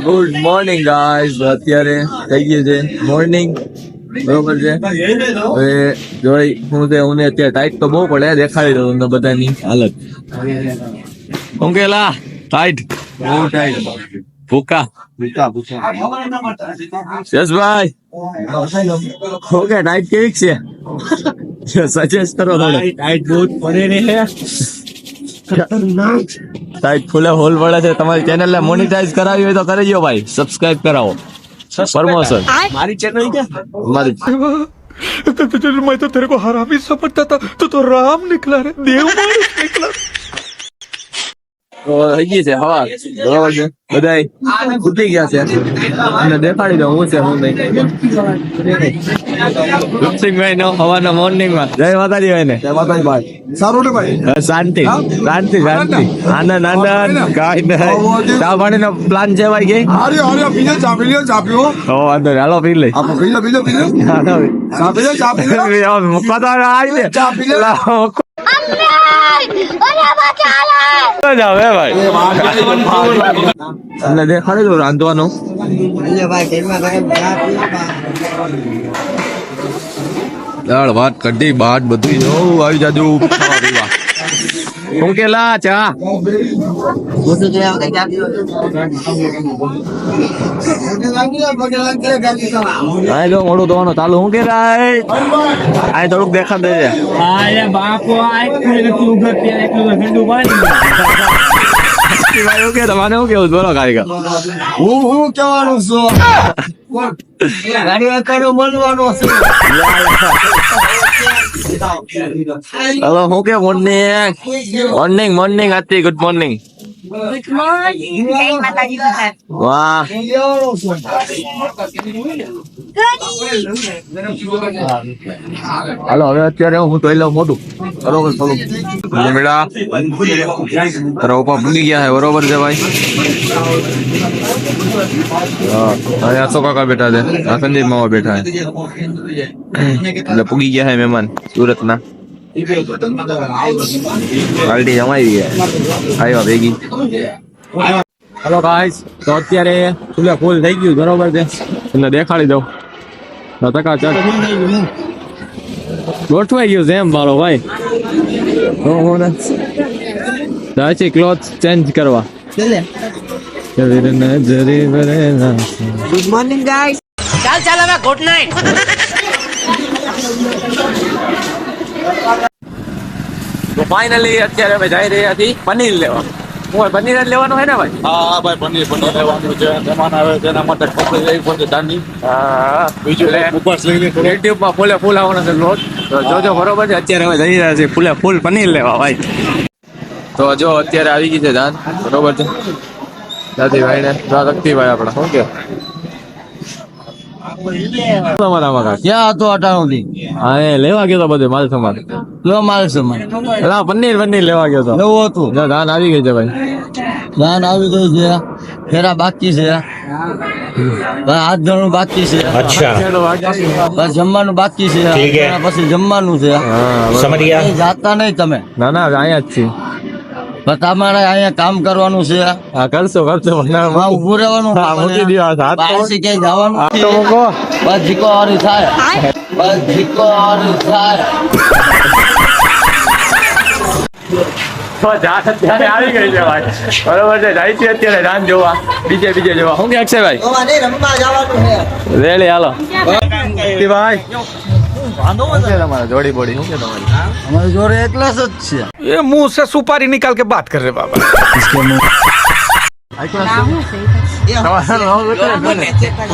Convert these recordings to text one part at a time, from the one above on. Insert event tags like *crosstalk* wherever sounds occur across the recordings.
Good morning guys અત્યારે થઈ ગયું છે મોર્નિંગ. બરોબર છે? હવે જોઈ હું તે હું અત્યારે ટાઈટ તો બહુ પડે દેખાડી દઉં તમને બધાની હાલત. હું કેલા ટાઈટ બહુ ટાઈટ ભૂકા. યશભાઈ ઓકે ટાઈટ કેવી છે? *laughs* સજેસ્ટ કરો ટાઈટ બહુ પડે ને *laughs* ટાઈટ ફૂલે હોલ પડે છે તમારી ચેનલ ને મોનિટાઈઝ કરાવી હોય તો કરી દો ભાઈ સબસ્ક્રાઇબ કરાવો પ્રમોશન મારી ચેનલ ક્યાં મારી मैं तो तेरे को हरामी समझता था तू तो राम निकला रे देव मानुस निकला તો છે હવા. બરાબર છે? બધાય ઉઠી ગયા છે. અને દેખાડી દઉં હું છે હું નહીં. ઋષિકભાઈ નો હવાના મોર્નિંગમાં જય માતાજી ભાઈ. ને સારું ને ભાઈ. શાંતિ. શાંતિ શાંતિ. આનંદ આનંદ. કાંઈ નહીં. ચા પાણી નો પ્લાન છે ભાઈ કે? અરે અરે બીજો ચા પી લ્યો ચા પીવો. ઓ વાંધો નહીં. હાલો પી લઈ. આપો બીજો બીજો બીજો હાલો ચા પી લ્યો ચા પી લ્યો. *laughs* મુકવા તો આવી ને ચા પી લે. દેખાડી દો રાંધવાનું દાળ ભાત કઢી ભાત બધું આવી જાજુ. *laughs* ખાવા પીવા હું કેલા ચા આ જો મોડું ધોવાનું. ચાલુ હું કે રાય? આ થોડુંક દેખાડ દેજે. અરે બાપો આ એટલું ઠંડુ પાણી હું કે તમારે શું કેવું? બોલો કારીગર. હું હું કહેવાનું છું. *laughs* ગાડી મળવાનો છે. હલો હું કે morning morning morning આતી good morning Good morning. Jai Mataji Tuhan. વાહ હાલો હવે અત્યારે હું તો લઉં મોટું બરોબર થોડું મેળા તારા પપ્પા ભૂલી ગયા છે બરોબર છે ભાઈ હા અહીંયા અશોક કાકા બેઠા છે આ સંદીપ મામા બેઠા છે એટલે પૂગી ગયા છે મહેમાન સુરતના પાર્ટી જમાવી ગયા આવ્યા ભેગી. હલો ગાઈસ તો અત્યારે ફૂલે ફૂલ થઈ ગયું બરોબર છે? તમને દેખાડી દઉં. ટકા ચટ ગોઠવાઈ ગયું છે એમ મારો ભાઈ. તો હું જાય છે ક્લોથ ચેન્જ કરવા. ફાઇનલી અત્યારે અમે જઈ રહ્યા છીએ પનીર લેવા. હું પનીર જ લેવાનું છે ને ભાઈ? હા ભાઈ પનીર પનીર લેવાનું છે. મહેમાન આવે તેના માટે કપડી લેવી પડશે ધાની હા. બીજું ઉપવાસ લઈ થોડો યુટ્યુબમાં ફૂલે ફૂલ આવવાનો છે લોટ તો જોજો બરોબર છે અત્યારે અમે જઈ રહ્યા છીએ ફૂલે ફૂલ પનીર લેવા ભાઈ. તો જો અત્યારે આવી ગઈ છે ધાન બરોબર છે. દાદીભાઈ ને શક્તિભાઈ આપણા. શું કે તમારા મકા ક્યાં હતો અટાણું હા એ લેવા ગયો તો બધે માલ સમાન લો મારે સમય એલા પનીર પનીર લેવા ગયો તો. નવું હતું. જો આવી ગઈ છે ભાઈ. દાન આવી ગયું છે. ફેરા બાકી છે. હાથ ધોવાનું બાકી છે. જમવાનું બાકી છે. પછી જમવાનું છે. જાતા નહીં તમે. ના ના અહીંયા જ છીએ. પણ તમારે અહીંયા કામ કરવાનું છે? હા કરશો કરશો ના, ઉભું રહેવાનું હા, મૂકી આ હાથ બહારથી ક્યાંય જવાનું. તો મૂકો. બસ જીકો હારી થાય. બસ જીકો હારી થાય. તો જાત અત્યારે આવી ગઈ છે ભાઈ. બરોબર છે જાય છે અત્યારે રાન જોવા. બીજે બીજે જોવા. શું કે અક્ષયભાઈ રેડી હાલો. ભાઈ. શું છે તમારે જોડી બોડી શું છે તમારી અમારી જોડે એટલા જ છે ये मुंह से सुपारी निकाल के बात कर रहे बाबा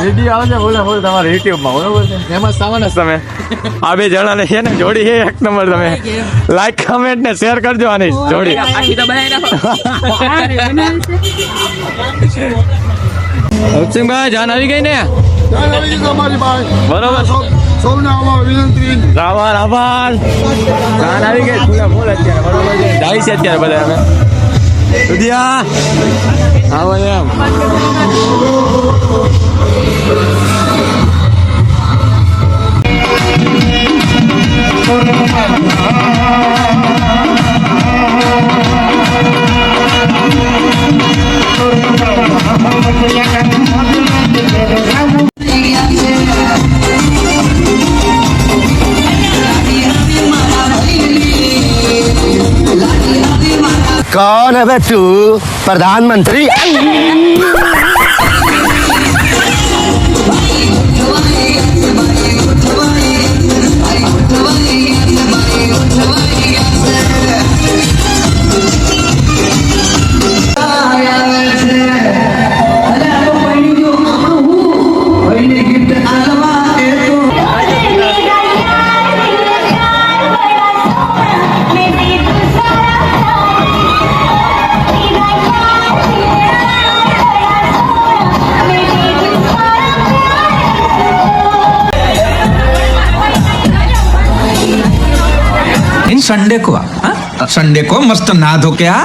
વિડીયો આવશે બોલે બોલે તમારા યુટ્યુબ માં બરોબર છે એમાં સામાન્ય તમે આ બે જણાને છે ને જોડી છે એક નંબર તમે લાઈક કમેન્ટ ને શેર કરજો આની જોડી *laughs* અક્ષયભાઈ જાન આવી ગઈ ને તમારી ભાઈ બરોબર સૌને આમાં વિનંતી. આભાર આભાર જાન આવી ફૂલ અત્યારે. જાય છે અત્યારે બધા અમે દુધિયા. આવો એમ. હવે તું પ્રધાનમંત્રી संडे को मस्त नहा धो के आ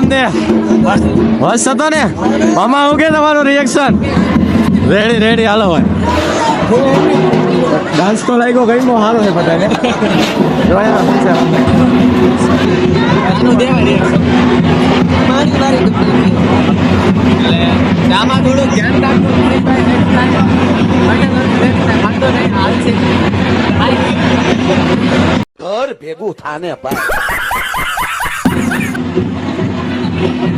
તમને. બસ હતો ને? મામા હું કે તમારું રિએક્શન રેડી રેડી હાલો હોય. ડાન્સ તો લાગ્યો કઈ નો સારો છે બધાને. જોયા. ઘર ભેગું થાને પર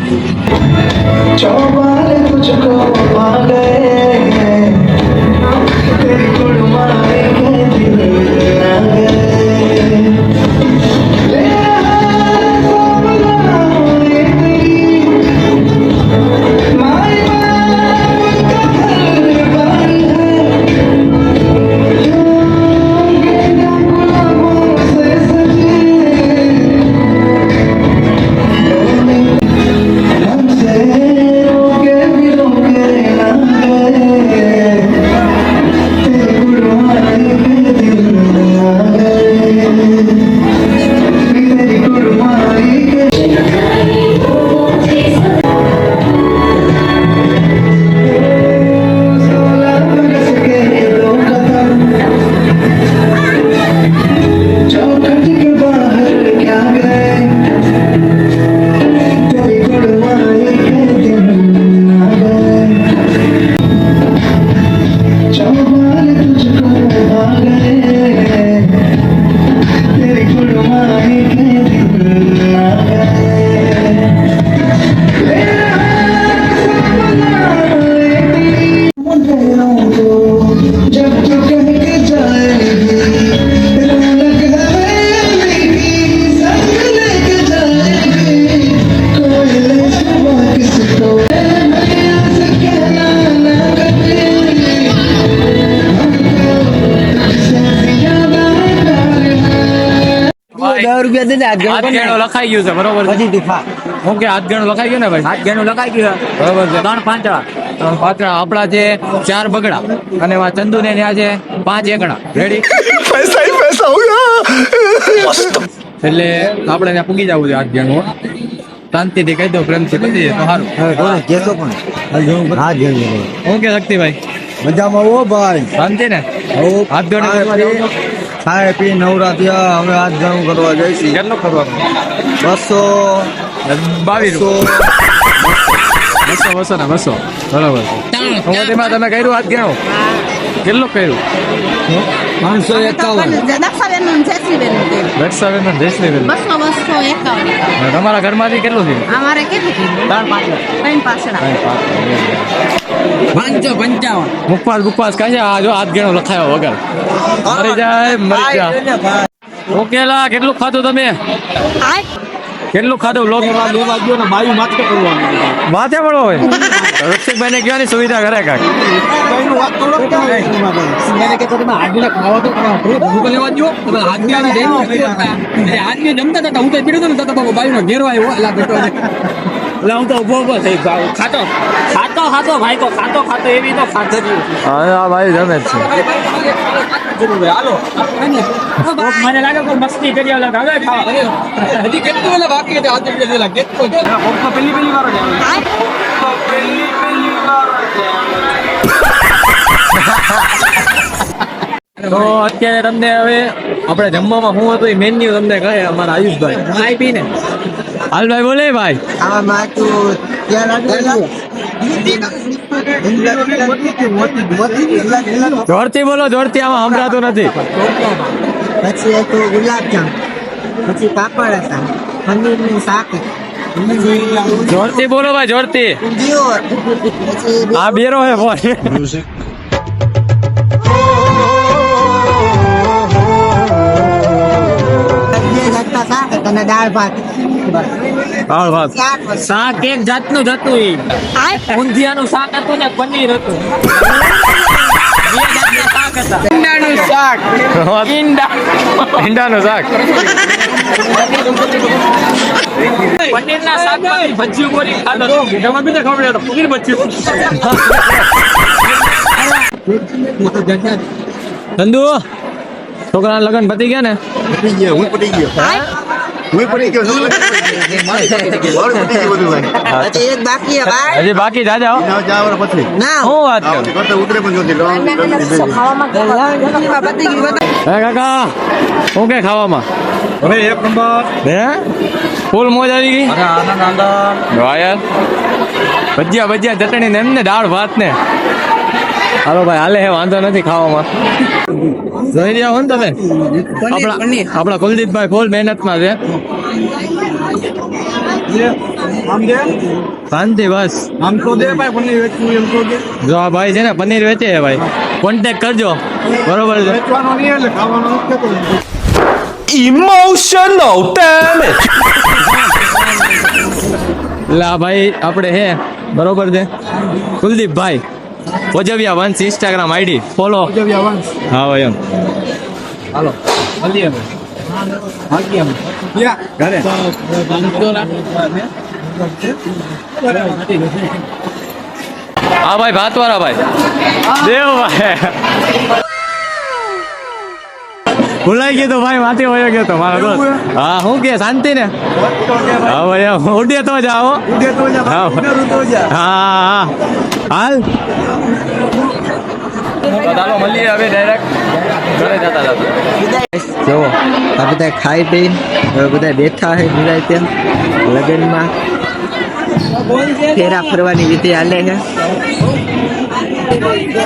આપણા છે ચાર બગડા. અને ચંદુ ને ત્યાં છે પાંચ એકડા રેડી પૈસા એટલે આપણે ત્યાં પૂગી જવું છે હાથ ગણું. શાંતિથી કહી દો પ્રેમથી પતી તો સારું. કેસો પણ ઓકે શક્તિભાઈ? મજામાં ઓ ભાઈ. શાંતિ ને હાથ ગણું ખાય પી નવરાત્રિ હવે આજ ઘણું કરવા જઈશું કેટલું કરવાનું બસો બાવીસ બસો. બસો ને બસો. બરોબર. તેમાં તમે કર્યું? આજ ગયા કેટલું કર્યું? પાંચસો એકાવન. દક્ષાબેનનું ને જયશ્રીબેનનું તે. દક્ષાબેન ને જયશ્રીબેન બસો બસો એકાવન તમારા ઘરમાંથી કેટલું થયું? અમારે કેટલું કીધું ત્રણ પાંચ ત્રણ પાછળ. પાંચસો પંચાવન. મુખપાસ મુખપાસ કહે છે આ જો હાથ ગેણો લખાયો વગર. મરી જાય મરી જાય ઓકેલા કેટલું ખાધું તમે? કેટલું ખાધું? લોક લેવા ગયો ને બાયું માથે કરવાનું માથે પણ હોય? રક્ષકભાઈ ને કહેવાની સુવિધા કરે કાક મને કે તમે આજના ખાવા તો તમે આજની જમતા હતા હું તો પીડ્યો હતો ને તો બાયું નો આવ્યો. એટલે એટલે હું તો ઊભો ઊભો થઈ ગયો. ખાતો ખાતો ખાતો ભાઈ તો ખાતો ખાતો એવી તો ખાતો જ હા આ ભાઈ જમે જ છે. હાલો. મને લાગે કોઈ મસ્તી કરી ઓલા હવે ખાવા હજી કેટલું એટલે બાકી હતી? આજે પેલી પેલી વાર પેલી પેલી વાર તો અત્યારે તમને હવે આપણે જમવામાં શું હતું એ મેન્યુ તમને કહે અમારા આયુષભાઈ. ખાઈ પીને. હાલભાઈ બોલે ભાઈ. આમાં તું ત્યાં જોરથી બોલો જોરથી આમાં સંભળાતું નથી. પછી હતું ગુલાબજામ પછી પાપડ હતા પનીરનું શાક. જોરથી બોલો ભાઈ જોરથી. પછી આ બેરો હે ભાઈ. શાક હતા અને દાળ ભાત. હાલ ભાત શાક એક જાતનું જ હતું એ ઊંધિયાનું શાક હતું ને પનીર હતું. બે શાક હતા. ઈંડાનું શાક. પનીરના શાક ભજીયું બોરી ખાધો એમાં બીજા ખબર પનીર ભજીયું. ધંધુ? છોકરા લગ્ન પતી ગયા ને? હું પતી ગયો. હું પડી ગયો શું મારું પતી ગયું. બધું ભાઈ. પછી એક બાકી હે ભાઈ. હજી બાકી જાજા. હો. ના જાવર પછી. ના. શું વાત કરો કરતા ઉતરે પણ જોતી લોન હે કાકા શું કે ખાવામાં? હવે એક નંબર. હે? ફૂલ મોજ આવી ગઈ? યાર ભજીયા ભજીયા ચટણી ને એમને દાળ ભાત ને. હાલો ભાઈ હાલે હે વાંધો નથી ખાવામાં. જોઈ રહ્યા હો ને તમે આપણા આપણા કુલદીપભાઈ ફૂલ મહેનતમાં છે. શાંતિ બસ. આમ તો દે ભાઈ પનીર વેચવું એમ તો જો આ ભાઈ છે ને પનીર વેચે છે ભાઈ. કોન્ટેક કરજો. બરોબર છે. વેચવાનો નહીં એટલે ખાવાનો ભાઈ આપણે હે બરોબર છે. કુલદીપભાઈ ઓજવિયા વંશ ઇન્સ્ટાગ્રામ આઈડી ફોલો હા ભાઈ એમ. હાલો. મળીએ અમે ભાગીએ અમે યા, ઘરે. હા ભાઈ ભાતવાળા ભાઈ. દેવભાઈ ભૂલાઈ ગયો તો ભાઈ માથે વયો ગયો તો મારો દોસ્ત. હા હું કે શાંતિ ને હા ભાઈ એમ. ઉડે તો જાઓ હા. હા હા હાલ. ચાલો મળીએ હવે ડાયરેક્ટ ઘરે જતા જતા જો આ બધા ખાઈ પીને હવે બધા બેઠા છે નિરાય લગ્નમાં. ફેરા ફરવાની રીતે હાલે છે.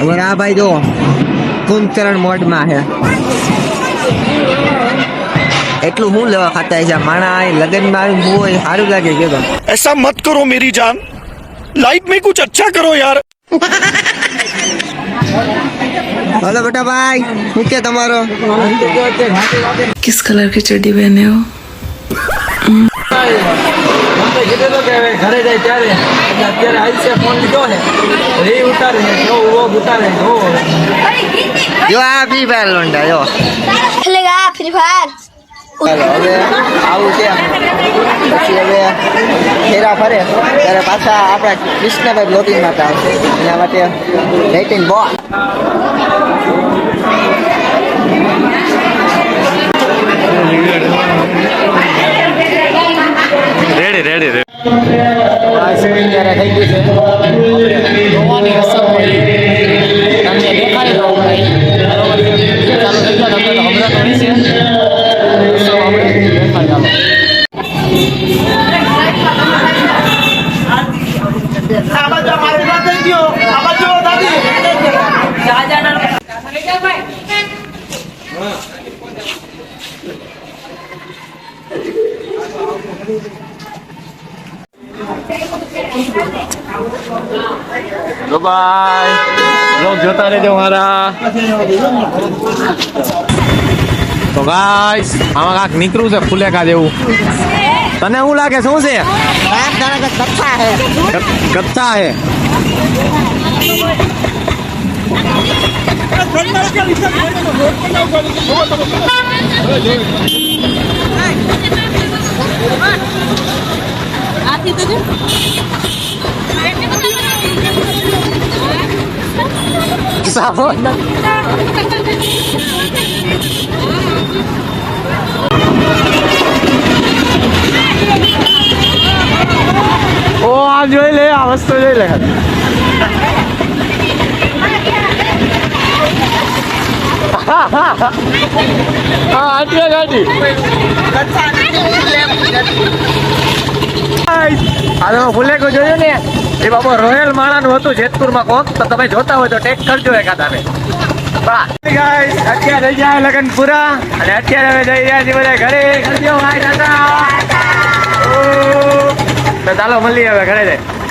હવે આ ભાઈ જો કુંભકરણ મોડમાં છે. એટલું હું લેવા ખાતા છે માણા અહીં લગ્નમાં આવીને હું હોય સારું લાગે કે તો ऐसा मत करो मेरी जान लाइफ में कुछ अच्छा करो यार હલો બેટા ભાઈ શું કે તમારો किस कलर की चड्डी पहने हो કીધું તો કે હવે ઘરે જાય ત્યારે એટલે અત્યારે આયુષ્ય ફોન લીધો છે એ ઉતારે છે જો ઉભો ઉતારે જો આ ફ્રી ફાયર લોન્ડા જો આ ફ્રી ફાયર હવે આવું છે. પછી હવે ફેરા ફરે. ત્યારે પાછા આપણા કૃષ્ણભાઈ બ્લોગિંગ માટે આવશે. એના માટે વેઇટિંગ બો રેડી રેડી રેડી થઈ ગયું છે ચાલો થઈ ગયા તમને તો હમણાં તો હશે તો આપણે દેખાય ચાલો તો બાય લોક જોતા રહેજો મારા. તો ગાઈસ આમાં કાંક નીકળું છે ફુલેકા જેવું. તને શું લાગે, શું છે? કચ્છા હે. ઓ આ જોઈ લે આ વસ્તુ જોઈ લે હા આટલે ગાડી હાલો ફુલેકો જોયું ને? એ બાબો રોયલ માળાનું હતું જેતપુરમાં કોક તો તમે જોતા હોય તો ટેક કરજો એકાદાને ગાઈસ અત્યારે થઈ જાય લગન પૂરા અને અત્યારે હવે જઈ રહ્યા છીએ બધા ઘરે. કરજો તો ચાલો મળીએ હવે ઘરે જઈ.